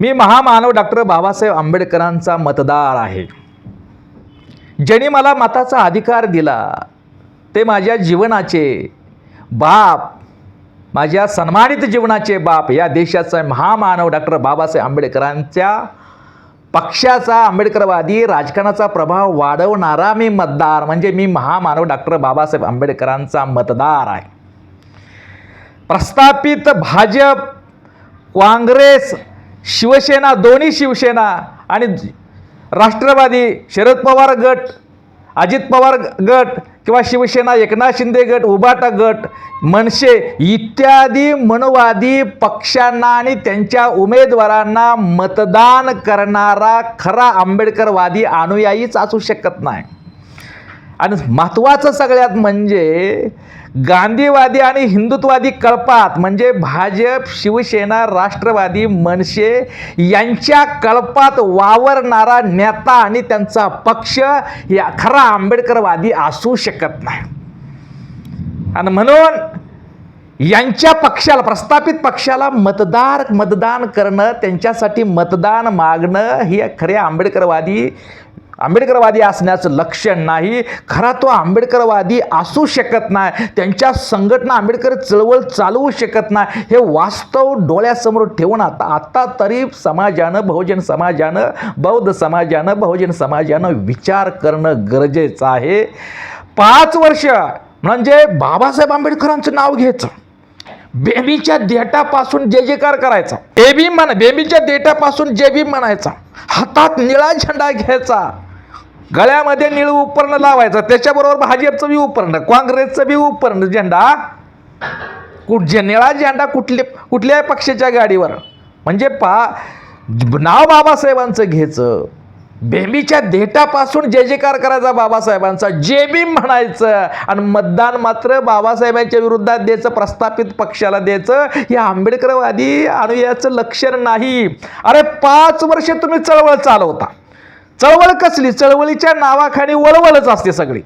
मी महामानव डॉक्टर बाबासाहेब आंबेडकरांचा मतदार आहे. ज्यांनी मला मताचा अधिकार दिला ते माझ्या जीवनाचे बाप माझ्या सन्मानित जीवनाचे बाप या देशाचा महामानव डॉक्टर बाबासाहेब आंबेडकरांच्या पक्षाचा आंबेडकरवादी राजकारणाचा प्रभाव वाढवणारा मी मतदार म्हणजे मी महामानव डॉक्टर बाबासाहेब आंबेडकरांचा मतदार आहे. प्रस्थापित भाजप काँग्रेस शिवसेना दोन्ही शिवसेना आणि राष्ट्रवादी शरद पवार गट अजित पवार गट किंवा शिवसेना एकनाथ शिंदे गट उबाटा गट मनसे इत्यादी मनवादी पक्षांना आणि त्यांच्या उमेदवारांना मतदान करणारा खरा आंबेडकरवादी अनुयायीच असू शकत नाही. आणि महत्त्वाचं सगळ्यात म्हणजे गांधीवादी आणि हिंदुत्वादी कळपात म्हणजे भाजप शिवसेना राष्ट्रवादी मनसे यांच्या कळपात वावरणारा नेता आणि त्यांचा पक्ष या खरा आंबेडकरवादी असू शकत नाही. आणि म्हणून यांच्या पक्षाला प्रस्थापित पक्षाला मतदार मतदान करणं त्यांच्यासाठी मतदान मागणं हे खऱ्या आंबेडकरवादी आंबेडकरवादी असण्याचं लक्षण नाही. खरा तो आंबेडकरवादी असू शकत नाही. त्यांच्या संघटना आंबेडकर चळवळ चालवू शकत नाही. हे वास्तव डोळ्यासमोर ठेवून आता आत्ता तरी समाजानं बहुजन समाजानं बौद्ध समाजानं बहुजन समाजानं विचार करणं गरजेचं आहे. पाच वर्ष म्हणजे बाबासाहेब आंबेडकरांचं नाव घ्यायचं. बेबीच्या देठापासून जे जेकार करायचा. एबी म्हणा बेबीच्या देठापासून जे बी म्हणायचा. हातात निळा झेंडा घ्यायचा. गळ्यामध्ये निळ उपरणं लावायचं. त्याच्याबरोबर भाजपचं बी उपरणं काँग्रेसचं बी उपरणं झेंडा. कुठ जे निळा झेंडा कुठले कुठल्याही पक्षाच्या गाडीवर. म्हणजे पा नाव बाबासाहेबांचं घ्यायचं. बेबीच्या देठापासून जय जयकार करायचा बाबासाहेबांचा. जे बी म्हणायचं आणि मतदान मात्र बाबासाहेबांच्या विरुद्धात द्यायचं प्रस्थापित पक्षाला द्यायचं हे आंबेडकरवादी अनुयाचं लक्षण नाही. अरे पाच वर्ष तुम्ही चळवळ चालवता. चळवळ कसली? चळवळीच्या नावाखाली वळवळच असते सगळी.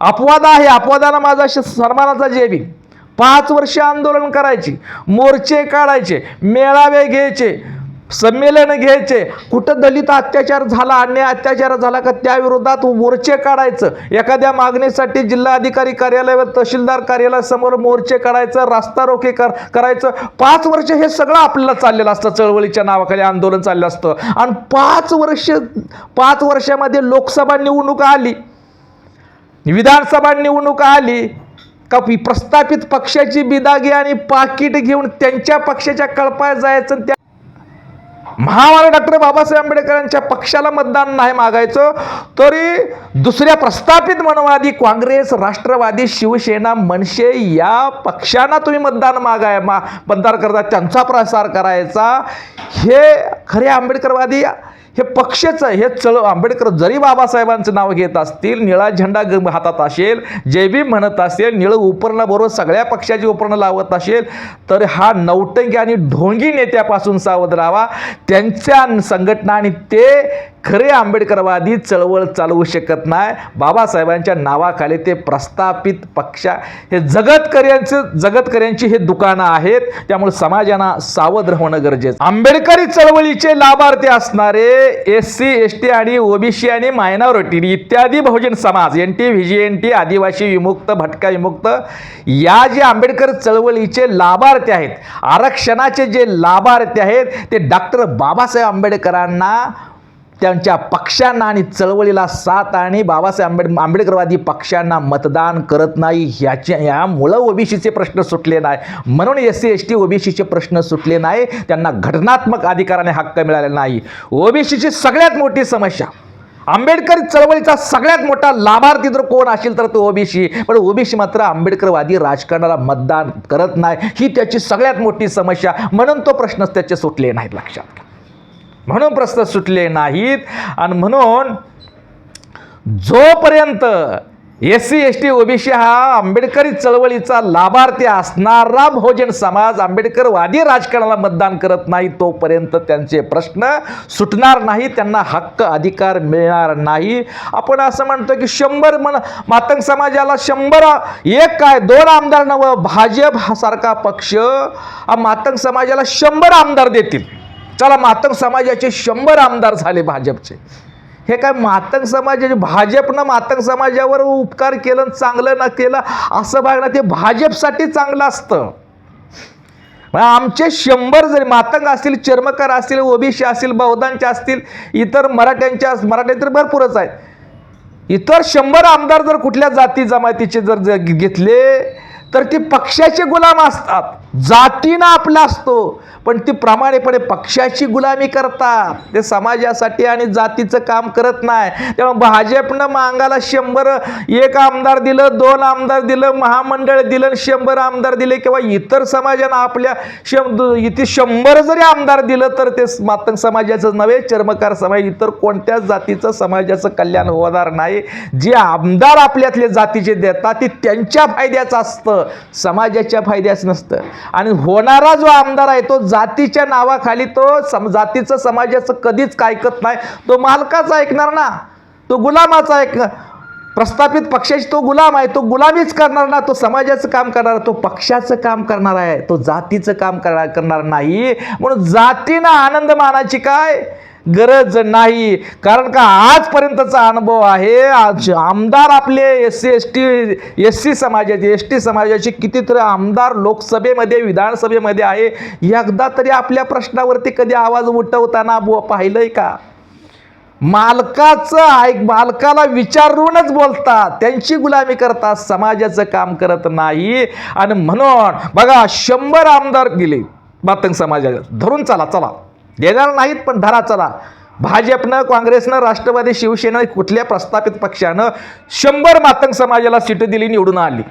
अपवाद आहे. अपवादाला माझा श- सन्मानाचा जेबी पाच वर्ष आंदोलन करायची. मोर्चे काढायचे. मेळावे घ्यायचे. संमेलन घ्यायचे. कुठं दलित अत्याचार झाला अन्याय अत्याचार झाला का त्याविरोधात मोर्चे काढायचं. एखाद्या मागणीसाठी जिल्हाधिकारी कार्यालयावर तहसीलदार कार्यालयासमोर मोर्चे काढायचं रास्ता रोखे कर करायचं. पाच वर्ष हे सगळं आपल्याला चाललेलं असतं. चळवळीच्या नावाखाली आंदोलन चाललं असतं. आणि पाच वर्ष पाच वर्षामध्ये लोकसभा निवडणूक आली. विधानसभा निवडणूक आली का प्रस्थापित पक्षाची बिदागी आणि पाकिट घेऊन त्यांच्या पक्षाच्या कळपाय जायचं आणि त्या महामानव डॉक्टर बाबासाहेब आंबेडकरांच्या पक्षाला मतदान नाही मागायचं तरी दुसऱ्या प्रस्थापित मनवादी काँग्रेस राष्ट्रवादी शिवसेना मनसे या पक्षांना तुम्ही मतदान मागाय मा मतदान करता त्यांचा प्रसार करायचा. हे खरे आंबेडकरवादी हे पक्षच हे चळ आंबेडकर जरी बाबासाहेबांचं नाव घेत असतील निळा झेंडा हातात असेल जय भीम म्हणत असेल निळं उपरणं बरोबर सगळ्या पक्षाची उपरणं लावत असेल तर हा नौटंकी आणि ढोंगी नेत्यापासून सावध राहावा. त्यांच्या संघटना आणि ते खरे आंबेडकरवादी चळवळ चालवू शकत नाही. बाबासाहेबांच्या नावाखाली ते प्रस्थापित पक्षा हे जगतकर्यांचं जगतकर्यांची हे दुकानं आहेत. त्यामुळे समाजानं सावध राहणं गरजेचं आंबेडकरी चळवळीचे लाभार्थी असणारे एस सी एस टी आणि ओबीसी आणि मायनॉरिटी इत्यादी बहुजन समाज N T V G N T आदिवासी विमुक्त भटका विमुक्त या जे आंबेडकर चळवळीचे लाभार्थी आहेत आरक्षणाचे जे लाभार्थी आहेत ते डॉक्टर बाबासाहेब आंबेडकरांना त्यांच्या पक्षांना आणि चळवळीला साथ आणि बाबासाहेब आंबेड आंबेडकरवादी पक्षांना मतदान करत नाही. ह्याच्या यामुळं ओबीसीचे प्रश्न सुटले नाही. म्हणून एस सी एस टी ओबीसीचे प्रश्न सुटले नाही. त्यांना घटनात्मक अधिकाराने हक्क मिळाले नाही. ओबीसीची सगळ्यात मोठी समस्या आंबेडकर चळवळीचा सगळ्यात मोठा लाभार्थी जर कोण असेल तर तो ओबीसी. पण ओबीसी मात्र आंबेडकरवादी राजकारणाला मतदान करत नाही. ही त्याची सगळ्यात मोठी समस्या. म्हणून तो प्रश्नच त्याचे सुटले नाहीत लक्षात घ्या. म्हणून प्रश्न सुटले नाहीत. आणि म्हणून जोपर्यंत S C S T OBC हा आंबेडकरी चळवळीचा लाभार्थी असणारा बहुजन समाज आंबेडकरवादी राजकारणाला मतदान करत नाही तोपर्यंत त्यांचे प्रश्न सुटणार नाही त्यांना हक्क अधिकार मिळणार नाही. आपण असं म्हणतो की शंभर मन मातंग समाजाला शंभर एक काय दोन आमदार नवं भाजप सारखा पक्ष हा मातंग समाजाला शंभर आमदार देतील. चला मातंग समाजाचे शंभर आमदार झाले भाजपचे. हे काय मातंग समाजाचे भाजपनं मातंग समाजावर उपकार केलं चांगलं न केलं असं बघणं ते भाजपसाठी चांगलं असतं. आमचे शंभर जरी मातंग असतील चर्मकार असतील ओबीसी असतील बौद्धांचे असतील इतर मराठ्यांच्या मराठी तर भरपूरच आहेत. इतर शंभर आमदार जर कुठल्या जाती जमातीचे जर ज- घेतले तर ते पक्षाचे गुलाम असतात. जातीनं आपला असतो पण ती प्रामाणिकपणे पक्षाची गुलामी करतात. ते समाजासाठी आणि जातीचं काम करत नाही. त्यामुळे भाजपनं मांगाला शंभर एक आमदार दिलं दोन आमदार दिलं महामंडळ दिलं शंभर आमदार दिले. किंवा इतर समाजानं आपल्या शं इथे शंभर जरी आमदार दिलं तर ते मातंग समाजाचं नव्हे चर्मकार समाज इतर कोणत्याच जातीचं समाजाचं कल्याण होणार नाही. जे आमदार आपल्यातले जातीचे देतात ते त्यांच्या फायद्याचं असतं. समाजाच्या फायद्याच नसतं. आणि होणारा जो आमदार आहे तो जातीच्या नावाखाली तो सम जातीचं समाजाचं कधीच काय ऐकत नाही. तो मालकाचा ऐकणार ना. तो गुलामाचा ऐक प्रस्थापित पक्षाची तो गुलाम आहे तो गुलामीच करणार ना. तो समाजाचं काम करणार तो पक्षाचं काम करणार आहे. तो जातीचं काम करणार करणार नाही. म्हणून जातीनं आनंद मानायची काय? गरज नाही. कारण का आजपर्यंतचा अनुभव आहे आज आमदार आपले S C S T S C समाजाचे एस टी समाजाचे कितीतरी आमदार लोकसभेमध्ये विधानसभेमध्ये आहे. एकदा तरी आपल्या प्रश्नावरती कधी आवाज उठवताना पाहिलंय का? मालकाचं ऐक मालकाला विचारूनच बोलतात त्यांची गुलामी करतात समाजाचं काम करत नाही. आणि म्हणून बघा शंभर आमदार गेले. मातंग समाजाला धरून चला चला. देणार नाहीत पण धरा चला. भाजपनं काँग्रेसनं राष्ट्रवादी शिवसेना कुठल्या प्रस्थापित पक्षानं शंभर मातंग समाजाला सीट दिली निवडून आली?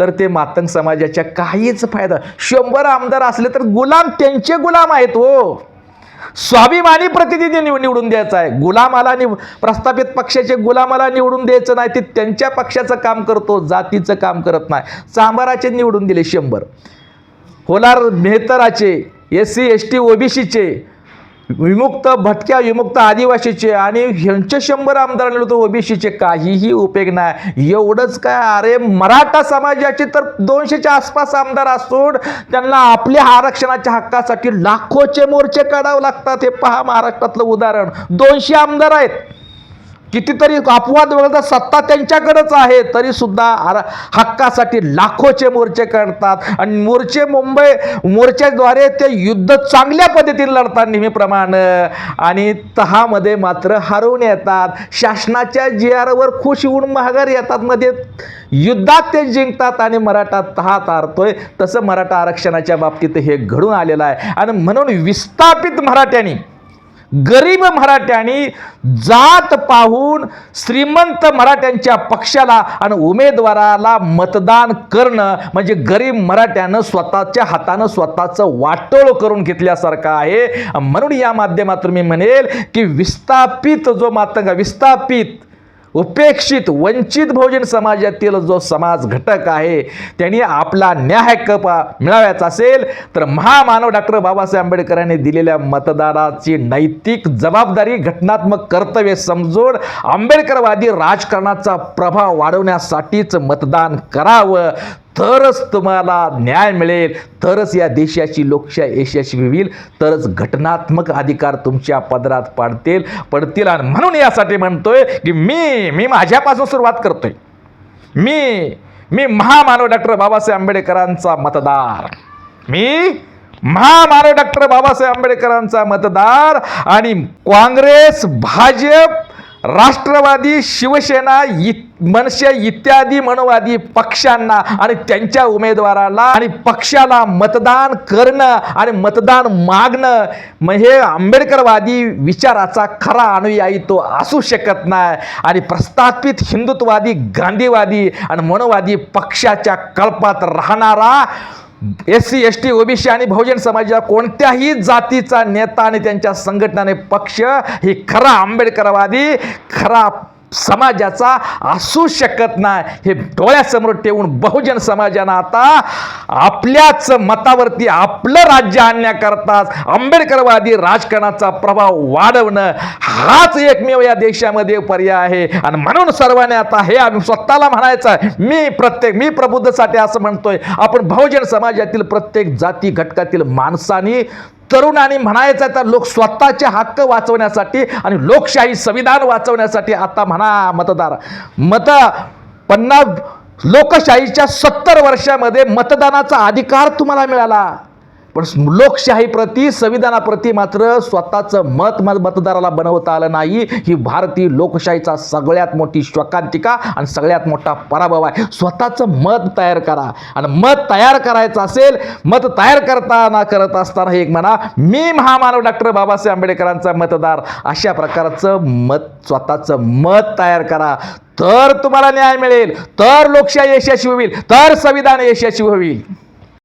तर ते मातंग समाजाच्या काहीच फायदा शंभर आमदार असले तर गुलाम त्यांचे गुलाम आहेत हो. स्वाभिमानी प्रतिनिधी निव निवडून द्यायचा आहे. गुलामाला निव प्रस्थापित पक्षाचे गुलामाला निवडून द्यायचं नाही ते त्यांच्या पक्षाचं काम करतो जातीचं काम करत नाही. चांबराचे निवडून दिले शंभर. होलार मेहतराचे एस सी एस टी ओबीसीचे विमुक्त भटक्या विमुक्त आदिवासीचे आणि ह्यांचे शंभर आमदार आणले तर ओबीसीचे. काहीही उपयोग नाही. एवढंच काय? अरे मराठा समाजाचे तर दोनशेच्या आसपास आमदार असून त्यांना आपल्या आरक्षणाच्या हक्कासाठी लाखोचे मोर्चे काढावे लागतात. हे पहा महाराष्ट्रातलं उदाहरण. दोनशे आमदार आहेत. कितीतरी अपवाद वगळता सत्ता त्यांच्याकडेच आहे तरी सुद्धा हक्कासाठी लाखोचे मोर्चे काढतात आणि मोर्चे मुंबई मोर्चाद्वारे ते युद्ध चांगल्या पद्धतीने लढतात नेहमीप्रमाणे. आणि तहामध्ये मात्र हरवून येतात. शासनाच्या जी आरवर खुश होऊन माघारी येतात मध्ये युद्धात ते जिंकतात आणि मराठा तहा तारतोय तसं मराठा आरक्षणाच्या बाबतीत हे घडून आलेलं आहे. आणि म्हणून विस्थापित मराठ्यांनी गरीब मराठ्यांनी जात पाहून श्रीमंत मराठ्यांच्या पक्षाला आणि उमेदवाराला मतदान करणं म्हणजे गरीब मराठ्यानं स्वतःच्या हातानं स्वतःचं वाटोळ करून घेतल्यासारखं आहे. म्हणून या माध्यमातून मी म्हणेल की विस्थापित जो मातंग विस्थापित उपेक्षित वंचित बहुजन समाजातील जो समाज घटक आहे त्यांनी आपला न्याय कपा पा मिळावायचा असेल तर महामानव डॉक्टर बाबासाहेब आंबेडकरांनी दिलेल्या मतदाराची नैतिक जबाबदारी घटनात्मक कर्तव्य समजून आंबेडकरवादी राजकारणाचा प्रभाव वाढवण्यासाठीच मतदान करावं. तरच तुम्हाला न्याय मिळेल तरच या देशाची लोकशाही यशस्वी होईल तरच घटनात्मक अधिकार तुमच्या पदरात पडतील पडतील. आणि म्हणून यासाठी म्हणतोय की मी मी माझ्यापासून सुरुवात करतोय. मी मी महामानव डॉक्टर बाबासाहेब आंबेडकरांचा मतदार. मी महामानव डॉक्टर बाबासाहेब आंबेडकरांचा मतदार आणि काँग्रेस भाजप राष्ट्रवादी शिवसेना मनसे इत्यादी मनोवादी पक्षांना आणि त्यांच्या उमेदवाराला आणि पक्षाला मतदान करणं आणि मतदान मागणं मग हे आंबेडकरवादी विचाराचा खरा अनुयायी तो असू शकत नाही. आणि प्रस्थापित हिंदुत्ववादी गांधीवादी आणि मनोवादी पक्षाच्या कल्पात राहणारा S C S T OBC आणि बहुजन समाजाच्या कोणत्याही जातीचा नेता आणि त्यांच्या संघटनाने पक्ष ही खरा आंबेडकरवादी खरा समाजाचा असू शकत नाही. हे डोळ्यासमोर ठेवून बहुजन समाजानं आता आपल्याच मतावरती आपलं राज्य आणण्याकरताच आंबेडकरवादी राजकारणाचा प्रभाव वाढवणं हाच एकमेव या देशामध्ये पर्याय आहे. आणि म्हणून सर्वांनी आता हे आम्ही स्वतःला म्हणायचं आहे. मी प्रत्येक मी प्रबुद्धसाठी असं म्हणतोय. आपण बहुजन समाजातील प्रत्येक जाती घटकातील माणसांनी तरुणांनी म्हणायचं तर लोक स्वतःचे हक्क वाचवण्यासाठी आणि लोकशाही संविधान वाचवण्यासाठी आता म्हणा मतदार. मत पन्नास लोकशाहीच्या सत्तर वर्षामध्ये मतदानाचा अधिकार तुम्हाला मिळाला. पण लोकशाहीप्रती संविधानाप्रती मात्र स्वतःचं मत मतदाराला बनवता आलं नाही. ही भारतीय लोकशाहीचा सगळ्यात मोठी शोकांतिका आणि सगळ्यात मोठा पराभव आहे. स्वतःचं मत तयार करा. आणि मत तयार करायचं असेल मत तयार करताना करत असताना हे एक म्हणा मी महामानव डॉक्टर बाबासाहेब आंबेडकरांचा मतदार. अशा प्रकारचं मत स्वतःचं मत तयार करा. तर तुम्हाला न्याय मिळेल. तर लोकशाही यशस्वी होईल. तर संविधान यशस्वी होईल.